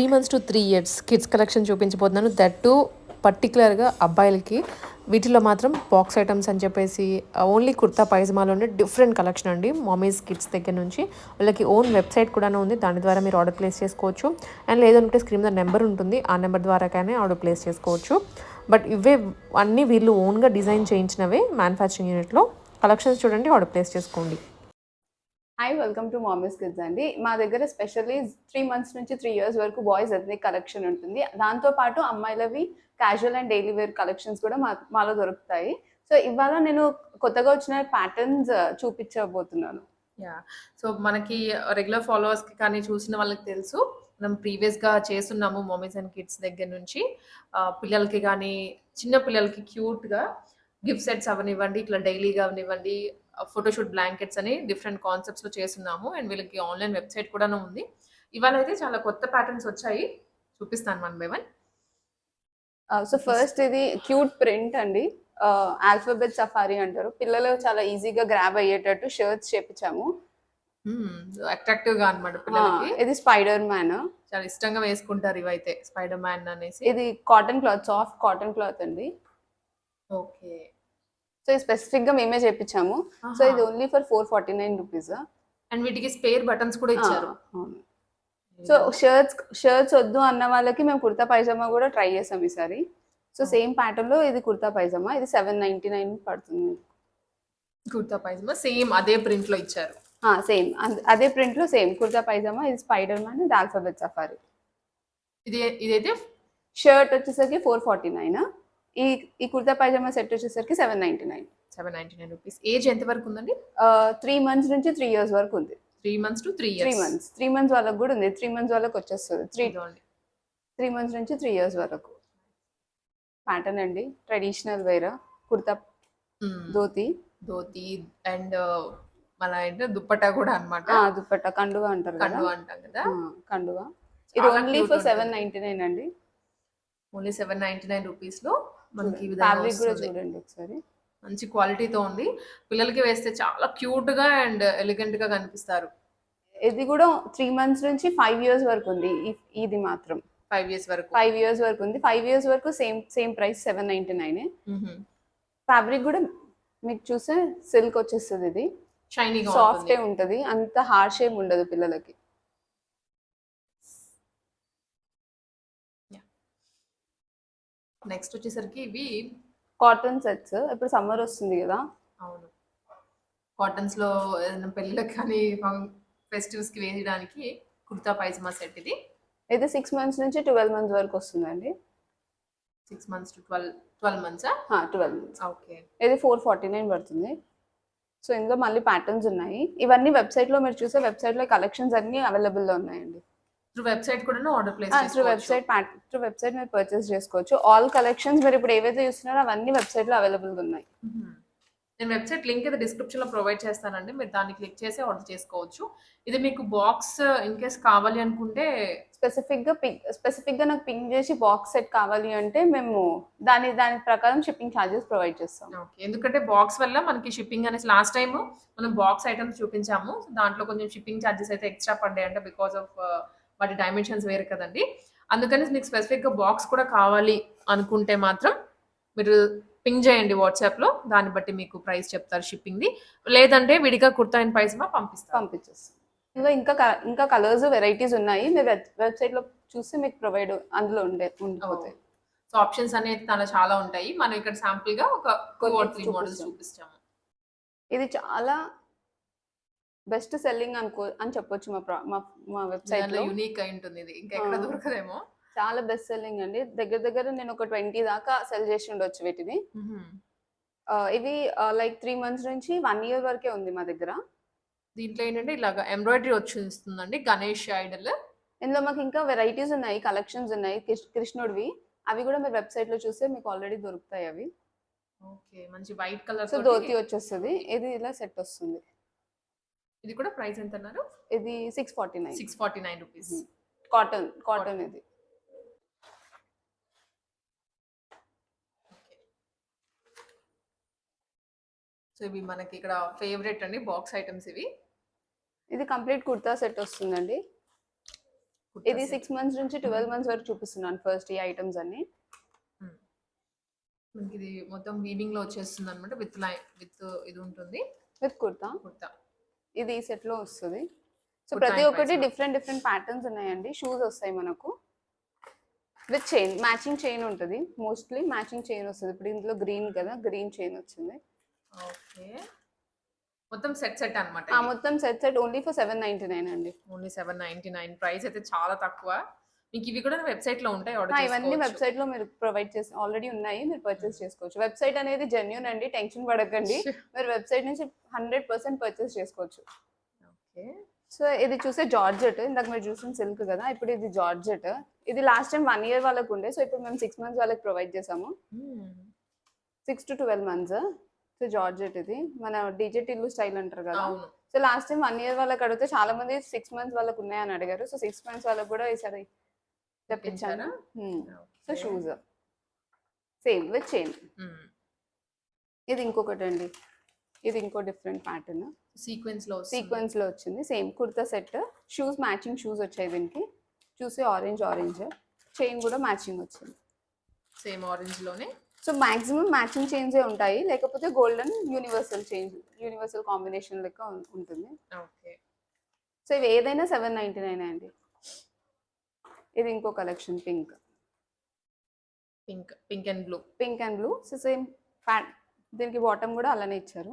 Three months to three years kids collection చూపించబోతున్నాను. That too పర్టికులర్గా అబ్బాయిలకి. వీటిలో మాత్రం బాక్స్ ఐటమ్స్ అని చెప్పేసి ఓన్లీ కుర్తా పైజమాలోనే డిఫరెంట్ కలెక్షన్ అండి. మమ్మీస్ కిడ్స్ దగ్గర నుంచి. వాళ్ళకి ఓన్ వెబ్సైట్ కూడా ఉంది. దాని ద్వారా మీరు ఆర్డర్ ప్లేస్ చేసుకోవచ్చు. అండ్ లేదంటే స్క్రీన్ మీద నెంబర్ ఉంటుంది. ఆ నెంబర్ ద్వారా కానీ ఆర్డర్ ప్లేస్ చేసుకోవచ్చు. బట్ ఇవే అన్నీ వీళ్ళు ఓన్గా డిజైన్ చేయించినవే మ్యానుఫ్యాక్చరింగ్ యూనిట్లో కలెక్షన్స్ చూడండి ఆర్డర్ ప్లేస్ చేసుకోండి. Hi welcome to mummies kids అండి. మా దగ్గర స్పెషల్లీ త్రీ మంత్స్ నుంచి త్రీ ఇయర్స్ వరకు బాయ్స్ ఎథనిక్ కలెక్షన్ ఉంటుంది. దాంతో పాటు అమ్మాయిలవి casual and daily wear collections కూడా మా మాలో దొరుకుతాయి. సో ఇవాళ నేను కొత్తగా వచ్చిన ప్యాటర్న్స్ uh, చూపించబోతున్నాను. యా సో మనకి రెగ్యులర్ ఫాలోవర్స్కి కానీ చూసిన వాళ్ళకి తెలుసు. మనం ప్రీవియస్గా చేస్తున్నాము మమ్మీస్ అండ్ కిడ్స్ దగ్గర నుంచి. Uh, పిల్లలకి కానీ చిన్న పిల్లలకి క్యూట్గా గిఫ్ట్ సెట్స్ అవనివ్వండి ఇట్లా డైలీగా అవనివ్వండి ఫోటోషూట్ బ్లాంకెట్స్ అని డిఫరెంట్ కాన్సెప్ట్స్లో చేస్తున్నాము. అండ్ వీళ్ళకి ఆన్లైన్ వెబ్సైట్ కూడా ఉంది. ఇవాళ అయితే చాలా కొత్త ప్యాటర్న్స్ వచ్చాయి. చూపిస్తాను one by one. So first ఇది క్యూట్ ప్రింట్ అండి. ఆల్ఫాబెట్ సఫారీ అంటారు. పిల్లలు చాలా ఈజీగా గ్రాబ్ అయ్యేటట్టు షర్ట్స్ చేపించాము. అట్రాక్టివ్గా అనమాట ఆ, పిల్లలకి. ఇది స్పైడర్ మ్యాన్ చాలా ఇష్టంగా వేసుకుంటారు ఇవైతే స్పైడర్ మ్యాన్ అనేసి. ఇది cotton cloth soft cotton cloth అండి. ఓకే సో ఇది స్పెసిఫిక్గా మేమే చేపించాము సో ఇది only for four forty nine rupees and వీటికి స్పేర్ బటన్స్ కూడా ఇచ్చారు. సో షర్ట్స్ షర్ట్స్ వద్దు అన్న వాళ్ళకి మేము కుర్తా పైజామా కూడా ట్రై చేసాం ఈసారి. సో సేమ్ ప్యాటర్న్లో ఇది కుర్తా పైజామా. ఇది సెవెన్ నైన్టీ నైన్ పడుతుంది. కుర్తా పైజమా సేమ్ అదే ప్రింట్లో ఇచ్చారు. సేమ్ అదే ప్రింట్లో సేమ్ కుర్తా పైజామా ఇది స్పైడర్ మ్యాన్ ఇది ఆల్ఫాబెట్ సఫారీ ఇది ఇదైతే షర్ట్ వచ్చేసరికి ఫోర్ ఫార్టీ నైన్ ఈ ఈ కుర్తా పైజామా సెట్ వచ్చేసరికి seven ninety nine. Seven ninety nine rupees. Age ఎంత వరకు ఉందండి? త్రీ మంత్స్ నుంచి త్రీ ఇయర్స్ వరకు ఉంది. Three months to three three months three months వాళ్ళకి కూడా ఉంది. త్రీ మంత్స్ వాళ్ళకి వచ్చేస్తుంది. త్రీ త్రీ మంత్స్ నుంచి త్రీ ఇయర్స్ వరకు. ప్యాటర్న్ అండి. Traditional wear kurta dhoti. Dhoti and మన ఏంటో దుప్పటా కూడా అన్నమాట. ఆ, దుపట్టా కండువా అంటారు కదా. కండు అంటాం కదా. కండువా. ఇది only for. Seven ninety nine అండి. ఓన్లీ సెవెన్ నైన్టీ నైన్ రూపీస్లో మనకి ఫ్యాబ్రిక్ కూడా. చూడండి ఒకసారి. మంచి క్వాలిటీతో ఉంది. పిల్లలకి వేస్తే చాలా క్యూట్గా అండ్ ఎలిగెంట్గా కనిపిస్తారు. ఇది కూడా త్రీ మంత్స్ నుంచి ఫైవ్ ఇయర్స్ వరకు ఉంది. ఇది మాత్రం. ఫైవ్ ఇయర్స్ వరకు. ఫైవ్ ఇయర్స్ వరకు ఉంది. ఫైవ్ ఇయర్స్ వరకు same same price seven ninety nine fabric కూడా మీకు చూస్తే సిల్క్ వచ్చేస్తుంది ఇది. షైనీగా సాఫ్ట్ ఉంటది. అంత హార్ష్ ఏం ఉండదు పిల్లలకి. నెక్స్ట్ వచ్చేసరికి ఇవి కాటన్ సెట్స్. ఇప్పుడు సమ్మర్ వస్తుంది కదా. అవును. కాటన్స్లో ఏదైనా పెళ్ళిళ్ళకి కానీ ఫెస్టివల్స్కి వేయడానికి కుర్తా పైజమా సెట్ ఇది. ఇది సిక్స్ మంత్స్ నుంచి ట్వెల్వ్ మంత్స్ వరకు వస్తుందండి. Six months to twelve twelve months twelve months okay. ఇది ఫోర్ ఫార్టీ నైన్ పడుతుంది. సో ఇందులో మళ్ళీ ప్యాటర్న్స్ ఉన్నాయి. ఇవన్నీ వెబ్సైట్లో మీరు చూసే వెబ్సైట్లో కలెక్షన్స్ అన్నీ అవైలబుల్లో ఉన్నాయండి. త్రూ వెబ్సైట్ కూడా order place through website through website మీరు పర్చేస్ చేసుకోవచ్చు. ఆల్ కలెక్షన్స్ మీరు ఇప్పుడు ఏవైతే చూస్తున్నారో అవన్నీ వెబ్సైట్లో అవైలబుల్గా ఉన్నాయి. నేను వెబ్సైట్ లింక్ అయితే డిస్క్రిప్షన్లో ప్రొవైడ్ చేస్తానండి. మీరు దాన్ని క్లిక్ చేసి ఆర్డర్ చేసుకోవచ్చు. ఇది మీకు బాక్స్ ఇన్ కేస్ కావాలి అనుకుంటే స్పెసిఫిక్గా పింక్ స్పెసిఫిక్గా నాకు పింక్ చేసి బాక్స్ సెట్ కావాలి అంటే మేము దాని దాని ప్రకారం షిప్పింగ్ ఛార్జెస్ ప్రొవైడ్ చేస్తాం. ఓకే ఎందుకంటే బాక్స్ వల్ల మనకి షిప్పింగ్ అనేసి లాస్ట్ టైం మనం బాక్స్ ఐటమ్స్ చూపించాము. దాంట్లో కొంచెం షిప్పింగ్ ఛార్జెస్ అయితే ఎక్స్ట్రా పడ్డాయి అంటే బికాస్ ఆఫ్ వాటి డైమెన్షన్స్ వేరు కదండి. అందుకని మీకు స్పెసిఫిక్గా బాక్స్ కూడా కావాలి అనుకుంటే మాత్రం మీరు పింగ్ చేయండి వాట్సాప్లో దాన్ని బట్టి మీకు ప్రైస్ చెప్తారు షిప్పింగ్ది లేదంటే విడిగా కుర్తా అండ్ ప్రైస్ పంపిస్తాం పంపించేస్తాం. ఇంకా ఇంకా ఇంకా కలర్స్ వెరైటీస్ ఉన్నాయి. మీరు వెబ్- వెబ్సైట్లో చూస్తే మీకు ప్రొవైడ్ అందులో ఉండే ఉండిపోతాయి. సో ఆప్షన్స్ అనేది తన చాలా ఉంటాయి. మనం ఇక్కడ శాంపుల్గా ఒక త్రీ మోడల్స్ చూపిస్తాం. చూపిస్తాము. ఇది చాలా బెస్ట్ సెల్లింగ్ అనుకో అని చెప్పొచ్చు మా ప్రా- మా వెబ్సైట్లో యూనిక్ అయి ఉంటుంది. ఇది ఇంకా ఎక్కడ. దొరకదేమో. చాలా బెస్ట్ సెల్లింగ్ అండి. దగ్గర దగ్గర నేను ఒక ట్వంటీ దాకా సెల్ చేసి ఉండొచ్చు వీటిని. ఇవి లైక్ త్రీ మంత్స్ నుంచి వన్ ఇయర్ వరకే ఉంది మా దగ్గర. దీంట్లో ఏంటంటే ఇలాగ ఎంబ్రాయిడరీ వచ్చేస్తుందండి గణేష్ ఐడల్. ఇందులో మాకు ఇంకా వెరైటీస్ ఉన్నాయి కలెక్షన్స్ ఉన్నాయి. కృష్- కృష్ణుడివి. అవి కూడా మీ వెబ్సైట్లో చూస్తే మీకు ఆల్రెడీ దొరుకుతాయి అవి. ఓకే. మంచి వైట్ కలర్ సో ధోతి వచ్చేస్తుంది. ఇది ఇలా సెట్ వస్తుంది. ఇది కూడా ప్రైస్ ఎంత అన్నారు ఇది six forty nine six forty nine rupees cotton cotton ఇది. సో ఇవి మనకి ఇక్కడ ఫేవరెట్ అండి బాక్స్ ఐటమ్స్ ఇవి. ఇది కంప్లీట్ కుర్తా సెట్ వస్తుందండి. ఇది సిక్స్ మంత్స్ నుంచి ట్వెల్వ్ మంత్స్ వరకు చూపిస్తున్నాను ఫస్ట్ ఈ ఐటమ్స్ అన్ని. మనకి ఇది మొత్తం వీవింగ్లో వచ్చేస్తుంది అనమాట విత్ లైన్ విత్ ఇది ఉంటుంది. విత్ కుర్తా. కుర్తా. ఇది ఈ సెట్లో వస్తుంది. సో ప్రతి ఒక్కటి. డిఫరెంట్ డిఫరెంట్ ప్యాటర్న్స్ ఉన్నాయండి. షూస్ వస్తాయి మనకు. విత్ చైన్ మ్యాచింగ్ చైన్ ఉంటుంది. మోస్ట్లీ మ్యాచింగ్ చైన్ వస్తుంది. ఇప్పుడు ఇందులో గ్రీన్ కదా గ్రీన్ చైన్ వచ్చింది. ఓకే. మొత్తం సెట్ సెట్ అనమాట ఆ మొత్తం set set only for seven ninety nine అండి. Only seven ninety nine price అయితే చాలా తక్కువ. మీకు ఇవి కూడా వెబ్సైట్లో ఉంటాయి ఆర్డర్ ఇవన్నీ వెబ్సైట్లో మీరు ప్రొవైడ్ చేసి ఆల్రెడీ ఉన్నాయి మీరు పర్చేస్ చేసుకోవచ్చు. వెబ్సైట్ అనేది జెన్యున్ అండి టెన్షన్ పడకండి. మీరు వెబ్సైట్ నుంచి హండ్రెడ్ పర్సెంట్ పర్చేస్ చేసుకోవచ్చు. ఓకే. సో ఇది చూసే జార్జెట్. ఇందాక మీరు చూసిన సిల్క్ కదా ఇప్పుడు ఇది జార్జెట్. ఇది లాస్ట్ టైం వన్ ఇయర్ వాళ్ళకు ఉండే సో ఇప్పుడు మేము సిక్స్ మంత్స్ వాళ్ళకి ప్రొవైడ్ చేసాము. Six to twelve months so georgette ఇది. మన డీజే టిల్లు స్టైల్ అంటారు కదా. So last time one year వాళ్ళకి అడిగితే చాలా మంది సిక్స్ మంత్స్ వాళ్ళకి ఉన్నాయని అడిగారు. సో సిక్స్ మంత్స్ వాళ్ళకి కూడా ఈసారి తెప్పించాను so shoes same with chain ఇది ఇంకొకటి అండి ఇది ఇంకో డిఫరెంట్ ప్యాటర్న్ సీక్వెన్స్లో సీక్వెన్స్లో వచ్చింది same kurta set shoes matching shoes వచ్చాయి దీనికి చూసి ఆరెంజ్ ఆరెంజ్ చైన్ కూడా మ్యాచింగ్ వచ్చింది సేమ్ ఆరెంజ్లోనే సో మాక్సిమం మ్యాచింగ్ చైన్సే ఉంటాయి లేకపోతే golden universal change universal combination లెక్క ఉంటుంది ఓకే సో ఇవి ఏదైనా సెవెన్ నైంటీ నైన్ అండి ఇది ఇంకో collection pink pink pink and blue pink and blue so same pant దీనికి బాటమ్ కూడా అలానే ఇచ్చారు.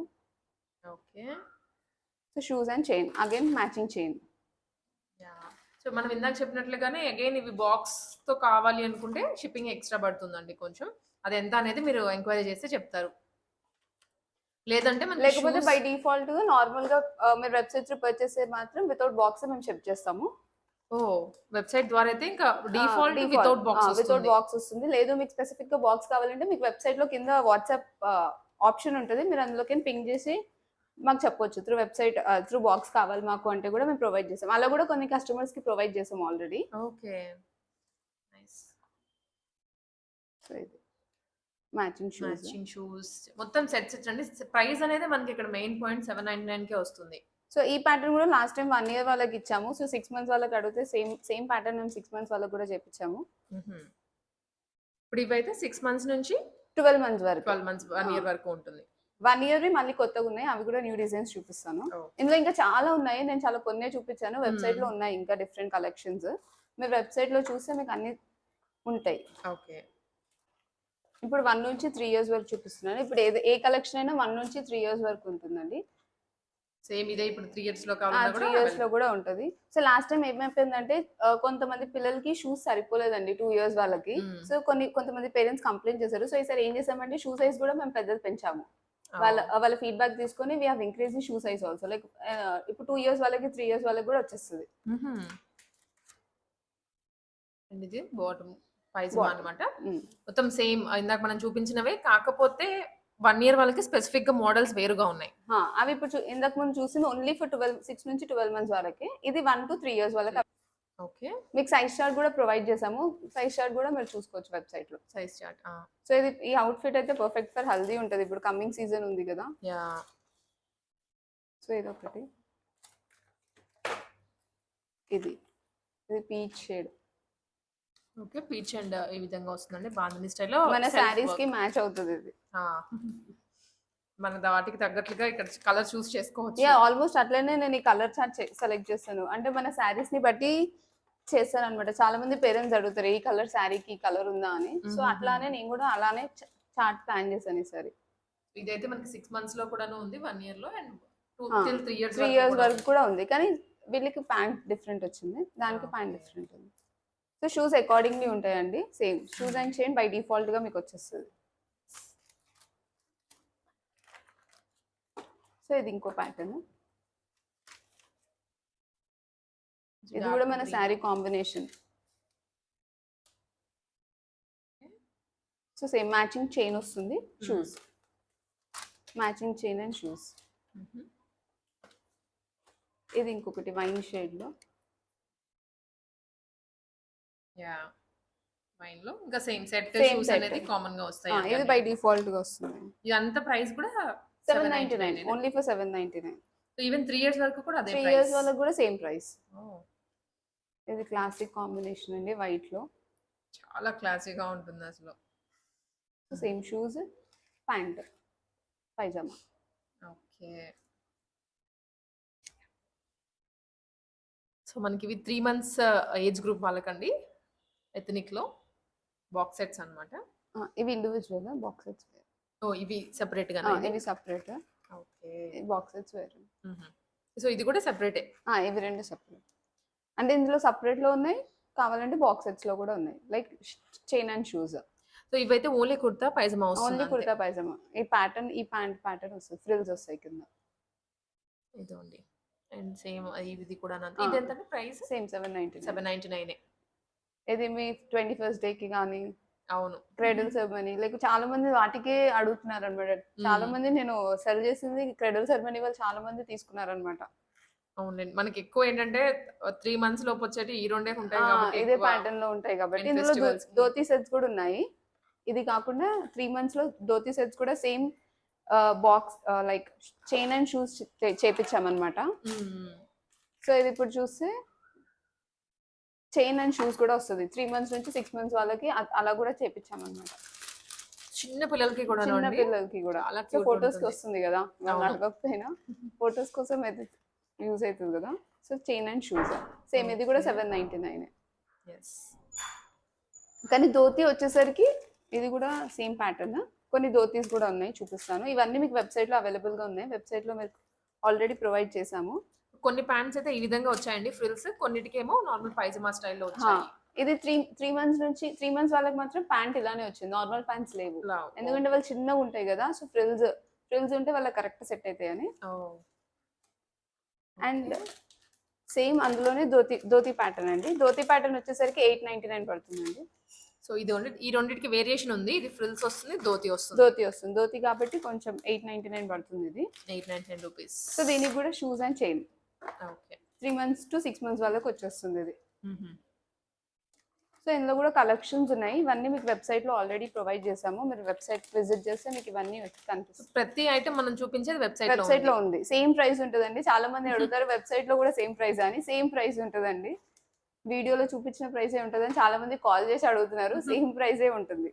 Okay so shoes and chain again matching chain yeah so మనం ఇందాక చెప్పినట్లుగానే అగైన్ ఇవి బాక్స్తో కావాలి అనుకుంటే షిప్పింగ్ ఎక్స్ట్రా పడుతుందండి కొంచెం. అది ఎంత అనేది మీరు ఎంక్వైరీ చేస్తే చెప్తారు. లేదంటే లేకపోతే బై డిఫాల్ట్గా నార్మల్గా ఆ, మీరు వెబ్సైట్ పర్చేస్ మాత్రం వితౌట్ బాక్స్ మేము షిప్ చేస్తాము. ఓ వెబ్సైట్ ద్వారా అయితే ఇంకా default without box without box వస్తుంది. లేదు మీకు స్పెసిఫిక్గా బాక్స్ కావాలంటే మీకు వెబ్సైట్లో కింద వాట్సాప్ ఆప్షన్ ఉంటుంది. మీరు అందులోకి పింక్ చేసి మాకు చెప్పొచ్చు. త్రూ వెబ్సైట్ త్రూ బాక్స్ కావాలి మాకు అంటే కూడా మేము ప్రొవైడ్ చేస్తాం. అలా కూడా కొన్ని కస్టమర్స్కి ప్రొవైడ్ చేసాం already okay. Matching shoes matching shoes మొత్తం సెట్ సెట్ అండి ప్రైస్ అనేది మనకి ఇక్కడ main point seven ninety nine కే వస్తుంది. సో ఈ ప్యాటర్న్ కూడా లాస్ట్ టైం వన్ ఇయర్ వాళ్ళకి ఇచ్చాము. సో సిక్స్ మంత్స్ వాళ్ళకి అడిగితే సేమ్ సేమ్ ప్యాటర్న్ మేము సిక్స్ మంత్స్ వాళ్ళకి కూడా చేపించాము మ్హూ. ఇప్పుడు ఇవైతే సిక్స్ మంత్స్ నుంచి ట్వెల్వ్ మంత్స్ వరకు. Twelve months one. ఇయర్ వరకు ఉంటుంది. వన్ ఇయర్ మళ్ళీ కొత్తగా ఉన్నాయి. అవి కూడా న్యూ డిజైన్స్ చూపిస్తాను. ఇందులో ఇంకా చాలా ఉన్నాయి. నేను చాలా కొన్నే చూపించాను వెబ్సైట్లో ఉన్నాయి ఇంకా డిఫరెంట్ కలెక్షన్స్ మీరు వెబ్సైట్లో చూస్తే మీకు అన్ని ఉంటాయి. ఓకే. ఇప్పుడు వన్ నుంచి త్రీ ఇయర్స్ వరకు చూపిస్తున్నాను. ఇప్పుడు ఏ కలెక్షన్ అయినా వన్ నుంచి త్రీ ఇయర్స్ వరకు ఉంటుందండి. సేమ్ ఇదే ఇప్పుడు త్రీ ఇయర్స్లో కావాలన్నా త్రీ ఇయర్స్లో కూడా ఉంటుంది. సో లాస్ట్ టైం ఏమైపోయిందంటే కొంతమంది పిల్లలకి షూస్ సరిపోలేదండి టూ ఇయర్స్ వాళ్ళకి. Hmm. సో కొన్ని కొంతమంది పేరెంట్స్ కంప్లైంట్ చేశారు. సో ఈసారి ఏం చేసామంటే షూ సైజ్ కూడా మేము పెద్దది పెంచాము. వాళ్ళ వాళ్ళ ఫీడ్బ్యాక్ తీసుకొని we have increase shoe size also like ఇప్పుడు టూ ఇయర్స్ వాళ్ళకి త్రీ ఇయర్స్ వాళ్ళకి కూడా వచ్చేస్తుంది. Bottom pyjama Bottom. అన్నమాట. Mm. మొత్తం సేమ్ ఇందాక మనం చూపించినవే. కాకపోతే వన్ ఇయర్ వాళ్ళకి స్పెసిఫిక్గా మోడల్స్ వేరుగా ఉన్నాయి. అవి ఇప్పుడు ఇంతకు ముందు చూసింది ఓన్లీ ఫర్ ట్వెల్వ్ సిక్స్ నుంచి ట్వెల్వ్ మంత్స్ వరకే. ఇది వన్ టు త్రీ ఇయర్స్ వాళ్ళకి ఓకే. మీకు సైజ్ చార్ట్ కూడా ప్రొవైడ్ చేసాము సైజ్ చార్ట్ కూడా మీరు చూసుకోవచ్చు వెబ్సైట్లో. సైజ్ చార్ట్ సో ఇది ఈ అవుట్ఫిట్ అయితే పర్ఫెక్ట్ ఫర్ హల్దీ ఉంటుంది. ఇప్పుడు కమింగ్ సీజన్ ఉంది కదా. యా సో ఇది ఒకటి ఇది. ఇది peach shade okay peach and ఈ విధంగా వస్తుందండి. బాంధని స్టైల్లో మన శారీస్కి మ్యాచ్ అవుతుంది ఇది. మన వాటికి తగ్గట్లుగా ఇక్కడ కలర్ చూస్ చేసుకోవచ్చు. యా ఆల్మోస్ట్ అట్లనే నేను ఈ కలర్ చార్ట్ సెలెక్ట్ చేస్తాను. అంటే మన శారీస్ని బట్టి చేస్తాను అనమాట చాలా మంది పేరెంట్స్ అడుగుతారు ఈ కలర్ శారీకి ఈ కలర్ ఉందా? అని. సో. అట్లానే నేను కూడా అలానే చార్ట్ ప్లాన్ చేశాను ఈసారి. ఇదైతే మనకి సిక్స్ మంత్స్లో కూడాను ఉంది వన్ ఇయర్లో and three years three years వరకు కూడా ఉంది. కానీ వీళ్ళకి ప్యాంట్ డిఫరెంట్ వచ్చింది. దానికి ప్యాంట్. డిఫరెంట్ ఉంది. సో షూస్ అకార్డింగ్లీ ఉంటాయండి. Same shoes and chain by డిఫాల్ట్గా మీకు వచ్చేస్తుంది. సో ఇది ఇంకో ప్యాటర్న్ ఇది కూడా మన sari combination so same matching chain వస్తుంది. Shoes matching chain and shoes ఇది ఇంకొకటి వైన్ షేడ్లో. యా వైన్లో? ఇంకా సేమ్ సెట్ షూస్. అనేది కామన్గా వస్తాయి ఇది బై డిఫాల్ట్గా వస్తుంది. ఇదంతా ప్రైస్ కూడా seven ninety nine only for seven ninety nine even three years వరకు కూడా అదే త్రీ ఇయర్స్ వాళ్ళకి కూడా సేమ్ ప్రైస్ ఇది క్లాసిక్ కాంబినేషన్ అండి వైట్లో. చాలా క్లాసీగా ఉంటుంది అసలు. Same shoes pant pyjama okay so మనకి ఇవి త్రీ మంత్స్ ఏజ్ గ్రూప్ వాళ్ళకండి. ఎథనిక్లో బాక్స్ సెట్స్ అనమాట ఇవి ఇండివిజువల్ బాక్సెస్ వేర్. ఓ ఇవి సెపరేట్గా ఇవి? Separate okay. బాక్సెస్ వేరు. సో ఇది కూడా సెపరేటే ఆ, ఇవి రెండు సపరేట్ అంటే ఇందులో separate లో ఉన్నాయి. కావాలంటే బాక్స్ సెట్స్లో కూడా ఉన్నాయి. Like chain and shoes. So ఇవైతే ఓన్లీ కుర్తా పైజమా ఓన్లీ కుర్తా పైజామా. ఈ ప్యాటర్న్ ఈ ప్యాంట్ ప్యాటర్న్ వస్తుంది. ఫ్రిల్స్ వస్తాయి కింద. ఇదండి అండ్ సేమ్ ఇది కూడా ఆ. ఇది ఎంత price? Same seven ninety seven ninety nine ఇది మీ ట్వంటీ ఫస్ట్ డే కి కానీ అవును క్రెడిల్ సెరమనీ లైక్ చాలా మంది వాటికే అడుగుతున్నారు అనమాట చాలా. మంది నేను సెల్ చేసింది క్రెడిల్ సెరమనీ వాళ్ళు చాలా మంది తీసుకున్నారు అనమాట అవునండి మనకి ఎక్కువ ఏంటంటే త్రీ మంత్స్ లోపు వచ్చేటి ఈ రెండే ఉంటాయి కాబట్టి ఇదే. ప్యాటర్న్లో ఉంటాయి కాబట్టి ఇందులో. ధోతి సెట్స్ కూడా ఉన్నాయి ఇది కాకుండా త్రీ మంత్స్లో ధోతి సెట్స్ కూడా same box like chain and shoes చేపించామన్నమాట. So ఇది ఇప్పుడు చూస్తే చైన్ అండ్ షూస్ కూడా వస్తుంది. త్రీ మంత్స్ నుంచి సిక్స్ మంత్స్ వాళ్ళకి అలా కూడా చేపించామన్నమాట చిన్న పిల్లలకి కూడా చిన్న పిల్లలకి కూడా. cute ఫొటోస్కి. వస్తుంది కదా. అడగకపోయినా. ఫొటోస్ కోసం అయితే యూజ్ అవుతుంది కదా? So chain and shoes. Same ఇది కూడా. సెవెన్ నైన్టీ నైన్ కానీ ధోతి వచ్చేసరికి ఇది కూడా సేమ్ ప్యాటర్న్ కొన్ని ధోతీస్ కూడా ఉన్నాయి చూపిస్తాను. ఇవన్నీ మీకు వెబ్సైట్లో అవైలబుల్గా ఉన్నాయి. వెబ్సైట్లో మీకు ఆల్రెడీ ప్రొవైడ్ చేసాము కొన్ని ప్యాంట్స్ అయితే ఈ విధంగా వచ్చాయండి. ఫ్రిల్స్ కొన్నిటికేమో నార్మల్ పైజమా స్టైల్లో వచ్చాయి. ఇది త్రీ త్రీ మంత్స్ నుంచి త్రీ మంత్స్ వాళ్ళకి మాత్రం ప్యాంట్ ఇలానే వచ్చింది. నార్మల్ ప్యాంట్స్ లేవు. ఎందుకంటే వాళ్ళు చిన్నగా ఉంటాయి కదా సో ఫ్రిల్స్ ఫ్రిల్స్ ఉంటే వాళ్ళకి కరెక్ట్ సెట్ అవుతాయని. అండ్. సేమ్ అందులోనే ధోతి ధోతి ప్యాటర్న్ అండి. ధోతి ప్యాటర్న్ వచ్చేసరికి ఎయిట్ నైన్టీ నైన్ పడుతుందండి. సో ఇది ఈ రెండింటికి వేరియేషన్ ఉంది. ఇది ఫ్రిల్స్ వస్తుంది ధోతి వస్తుంది. ధోతి వస్తుంది. ధోతి కాబట్టి కొంచెం ఎయిట్ నైన్టీ నైన్ పడుతుంది ఇది. Eight nine ten rupees so దీనికి కూడా shoes and chain three months to six months వాళ్ళకి వచ్చేస్తుంది ఇది. సో ఇందులో కూడా కలెక్షన్స్ ఉన్నాయి. ఇవన్నీ మీకు వెబ్సైట్లో ఆల్రెడీ ప్రొవైడ్ చేసాము మీరు వెబ్సైట్ విజిట్ చేస్తే మీకు ఇవన్నీ వచ్చి కనిపిస్తుంది ప్రతి ఐటమ్ మనం చూపించేది వెబ్సైట్ వెబ్సైట్లో ఉంది. సేమ్ ప్రైస్ ఉంటుందండి. చాలా మంది అడుగుతారు వెబ్సైట్లో కూడా సేమ్ ప్రైస్ అని. సేమ్ ప్రైస్ ఉంటుందండి. వీడియోలో చూపించిన ప్రైసే ఉంటుందని చాలా మంది కాల్ చేసి అడుగుతున్నారు. సేమ్ ప్రైసే ఉంటుంది.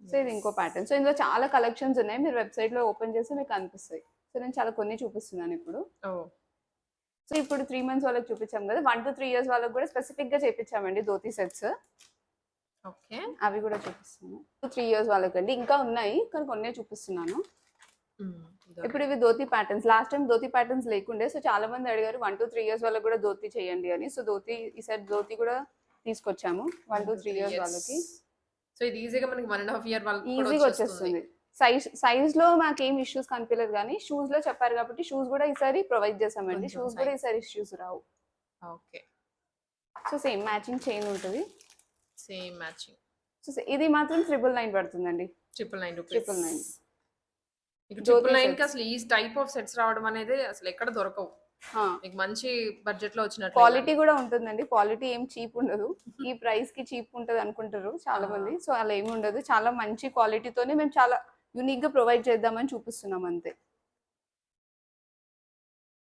సో ఇది ఇంకో ప్యాటర్న్. సో ఇందులో చాలా కలెక్షన్స్ ఉన్నాయి. మీరు వెబ్సైట్లో ఓపెన్ చేస్తే మీకు కనిపిస్తాయి సో నేను చాలా కొన్ని చూపిస్తున్నాను ఇప్పుడు. సో ఇప్పుడు త్రీ మంత్స్ వాళ్ళకి చూపించాం కదా వన్ టు త్రీ ఇయర్స్ వాళ్ళకి కూడా స్పెసిఫిక్గా చేపించామండి ధోతి సెట్స్ ఓకే. అవి కూడా చూపిస్తాను. త్రీ ఇయర్స్ వాళ్ళకండి. ఇంకా ఉన్నాయి కానీ కొన్నే చూపిస్తున్నాను. ఇప్పుడు ఇవి dhoti patterns last time dhoti patterns లేకుండే సో చాలా మంది అడిగారు వన్ టు త్రీ ఇయర్స్ వాళ్ళకి కూడా ధోతి చేయండి అని. సో ధోతి ఈసారి ధోతి కూడా తీసుకొచ్చాము వన్ టు త్రీ ఇయర్స్ వాళ్ళకి. సో ఇది ఈజీగా మనకి వన్ అండ్ హాఫ్ ఇయర్ వాళ్ళకి ఈజీగా వచ్చేస్తుంది. సైజ్ సైజ్లో మాకు ఏం ఇష్యూస్ కనిపించలేదు కానీ షూస్లో చెప్పారు కాబట్టి షూస్ కూడా ఈసారి ప్రొవైడ్ చేసామండి షూస్ కూడా. ఈసారి ఇష్యూస్ రావు. Okay. So same matching chain ఉంటుంది. సేమ్ మ్యాచింగ్ సో ఇది మాత్రం ట్రిపుల్ నైన్ పడుతుందండి. Triple nine. మీకు ధోతి ట్రిపుల్ నైన్కి. అసలు ఈ టైప్ ఆఫ్ సెట్స్ రావడం అనేది అసలు ఎక్కడ దొరకవు. మీకు మంచి బడ్జెట్లో వచ్చినట్టు క్వాలిటీ కూడా ఉంటుందండి. క్వాలిటీ ఏం చీప్ ఉండదు. ఈ ప్రైస్కి చీప్ ఉంటది అనుకుంటారు చాలా మంది. సో అలా ఏమి ఉండదు. చాలా మంచి క్వాలిటీతోనే మేము చాలా యూనిక్గా ప్రొవైడ్ చేద్దామని చూపిస్తున్నాం అంతే.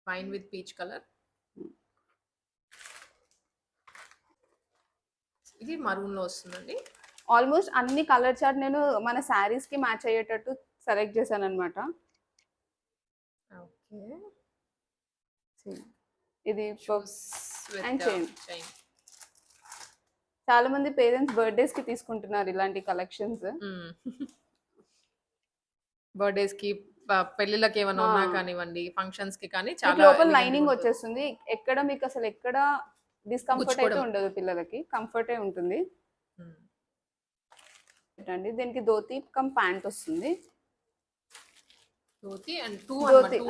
ఫైన్ విత్ పీచ్ కలర్ ఇది మరూన్లో వస్తుందండి. ఆల్మోస్ట్ అన్ని కలర్ చార్ట్ నేను మన శారీస్కి మ్యాచ్ అయ్యేటట్టు సెలెక్ట్ చేశాను అనమాట ఓకే ఇది. చైన్ చాలా మంది పేరెంట్స్ బర్త్డేస్కి తీసుకుంటున్నారు ఇలాంటి కలెక్షన్స్ బర్త్డేస్కి ప- పెళ్ళిళ్ళకి ఏమైనా ఉన్నా ఆ. కానివ్వండి ఫంక్షన్స్కి కానీ చాలా లోపల elegant లైనింగ్ ఉంటుంది. వచ్చేస్తుంది. ఎక్కడ మీకు అసలు ఎక్కడ డిస్కంఫర్ట్ అయితే గుచ్చుకోవడం. ఉండదు పిల్లలకి. కంఫర్టే ఉంటుంది. అండి దీనికి ధోతి కమ్ ప్యాంట్ వస్తుంది. Dhoti and two dhoti. Two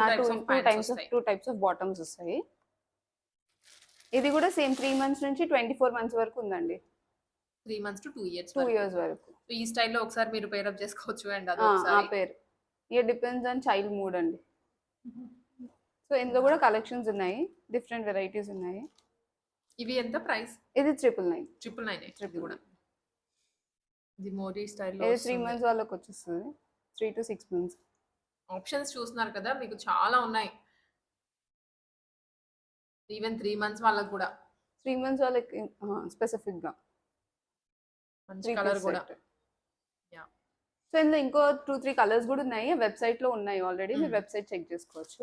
types of two types of bottoms వస్తాయి. ఇది కూడా సేమ్ త్రీ మంత్స్ నుంచి ట్వంటీ ఫోర్ మంత్స్ వరకు ఉందండి. Three months to two years two years వరకు. ఈ స్టైల్లో ఒకసారి మీరు పేరప్ చేసుకోవచ్చు అండ్ అది ఆ, ఆ ఒకసారి పేరు. ఇక డిపెండ్స్ ఆన్ చైల్డ్ మూడ్ అండి. సో ఇందులో కూడా కలెక్షన్స్ ఉన్నాయి. డిఫరెంట్ వెరైటీస్ ఉన్నాయి. ఇవి ఎంత ప్రైస్? ఇది triple nine triple nine Triple కూడా ఇది మోడీ స్టైల్లో ఇది త్రీ మంత్స్ వాళ్ళకి వచ్చేస్తుంది. Three to six months options చూస్తున్నారు కదా మీకు చాలా ఉన్నాయి. ఈవెన్ త్రీ మంత్స్ వాళ్ళకి కూడా. త్రీ మంత్స్ వాళ్ళకి స్పెసిఫిక్గా. మంచి కలర్ కూడా. సో ఇందులో ఇంకో టూ త్రీ కలర్స్ కూడా ఉన్నాయి. వెబ్సైట్లో ఉన్నాయి ఆల్రెడీ. మీరు. వెబ్సైట్ చెక్ చేసుకోవచ్చు.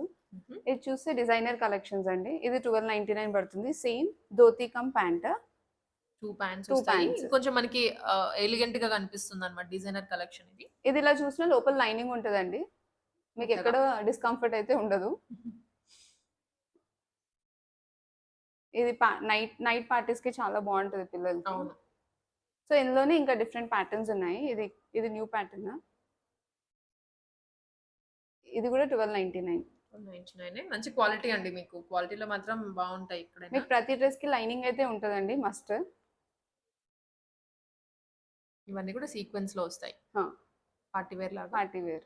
ఇది చూస్తే డిజైనర్ కలెక్షన్స్ అండి. ఇది ట్వెల్వ్ నైన్టీ నైన్ పడుతుంది. Same dhoti come pant. Two pants వస్తాయి. pants. కొంచెం మనకి ఎలిగెంట్గా కనిపిస్తుంది అనమాట డిజైనర్ కలెక్షన్ ఇది. ఇది ఇలా చూసినా లోపల లైనింగ్ ఉంటుందండి. మీకు. ఎక్కడ డిస్కంఫర్ట్ అయితే ఉండదు. ఇది నైట్ నైట్ పార్టీస్కి చాలా బాగుంటుంది పిల్లలకి. సో ఇందులోనే ఇంకా డిఫరెంట్ ప్యాటర్న్స్ ఉన్నాయి. ఇది ఇది న్యూ ప్యాటర్న్. ఇది కూడా ట్వెల్వ్ నైన్టీ నైన్. మంచి క్వాలిటీ అండి మీకు. క్వాలిటీలో మాత్రం బాగుంటాయి ఇక్కడ మీకు ప్రతి డ్రెస్కి లైనింగ్ అయితే ఉంటుందండి మస్ట్. ఇవన్నీ కూడా సీక్వెన్స్లో వస్తాయి. పార్టీ వేర్ లాగా. Party wear.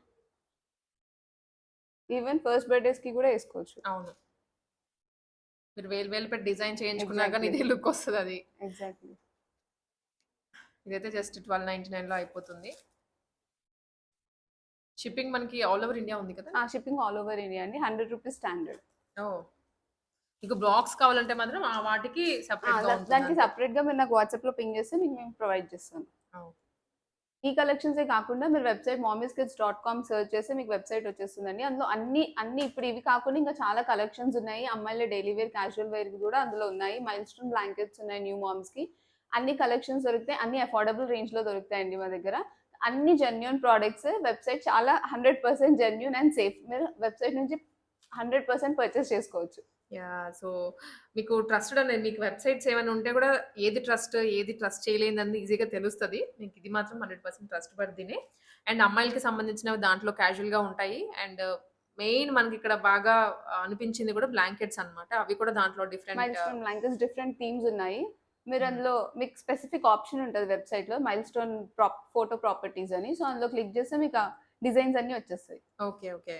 ఈవెన్ ఫస్ట్ బర్త్డేస్కి కూడా వేసుకోవచ్చు. అవును. మీరు వేలు వేలు పెట్టి డిజైన్ చేయించుకున్నా కానీ. ఇదే లుక్ వస్తుంది అది. ఎగ్జాక్ట్లీ ఇదైతే జస్ట్ ట్వెల్వ్ నైన్టీ నైన్లో అయిపోతుంది. షిప్పింగ్ మనకి ఆల్ ఓవర్ ఇండియా ఉంది కదా? ఆ షిప్పింగ్ ఆల్ ఓవర్ ఇండియా అండి. హండ్రెడ్ రూపీస్ స్టాండర్డ్ ఓ. మీకు బ్లాక్స్ కావాలంటే మాత్రం ఆ వాటికి సెపరేట్ దానికి సపరేట్గా మీరు నాకు వాట్సాప్లో పింగ్ చేస్తే మీకు మేము ప్రొవైడ్ చేస్తాం. ఈ కలెక్షన్స్ కాకుండా మీరు website Mommies Kids dot com search చేస్తే మీకు వెబ్సైట్ వచ్చేస్తుందండి. అందులో అన్ని అన్ని ఇప్పుడు ఇవి కాకుండా ఇంకా చాలా కలెక్షన్స్ ఉన్నాయి. అమ్మాయిల డైలీ వేర్ క్యాజువల్ వేర్ కూడా అందులో ఉన్నాయి. మైల్ స్టోన్ బ్లాంకెట్స్ ఉన్నాయి న్యూ మామ్స్కి అన్ని కలెక్షన్స్ దొరుకుతాయి అన్ని అఫోర్డబుల్ రేంజ్లో దొరుకుతాయండి మా దగ్గర. అన్ని జెన్యున్ ప్రోడక్ట్స్ వెబ్సైట్ చాలా hundred percent genuine and safe మీరు వెబ్సైట్ నుంచి హండ్రెడ్ పర్సెంట్ పర్చేస్ చేసుకోవచ్చు. యా సో మీకు ట్రస్టెడ్ అనేది మీకు వెబ్సైట్స్ ఏమైనా ఉంటే కూడా ఏది ట్రస్ట్ ఏది ట్రస్ట్ చేయలేదని ఈజీగా తెలుస్తుంది. మీకు ఇది మాత్రం హండ్రెడ్ పర్సెంట్ ట్రస్ట్ పడితేనే. అండ్ అమ్మాయిలకి సంబంధించినవి దాంట్లో casual గా ఉంటాయి. అండ్ మెయిన్ మనకి ఇక్కడ బాగా అనిపించింది కూడా బ్లాంకెట్స్ అన్నమాట. అవి కూడా దాంట్లో డిఫరెంట్ బ్లాంకెట్స్ డిఫరెంట్ థీమ్స్ ఉన్నాయి. మీరు Hmm. అందులో మీకు స్పెసిఫిక్ ఆప్షన్ ఉంటుంది వెబ్సైట్లో మైల్ స్టోన్ ఫోటో ప్రాపర్టీస్ అని. సో అందులో క్లిక్ చేస్తే మీకు డిజైన్స్ అన్ని వచ్చేస్తాయి. Okay okay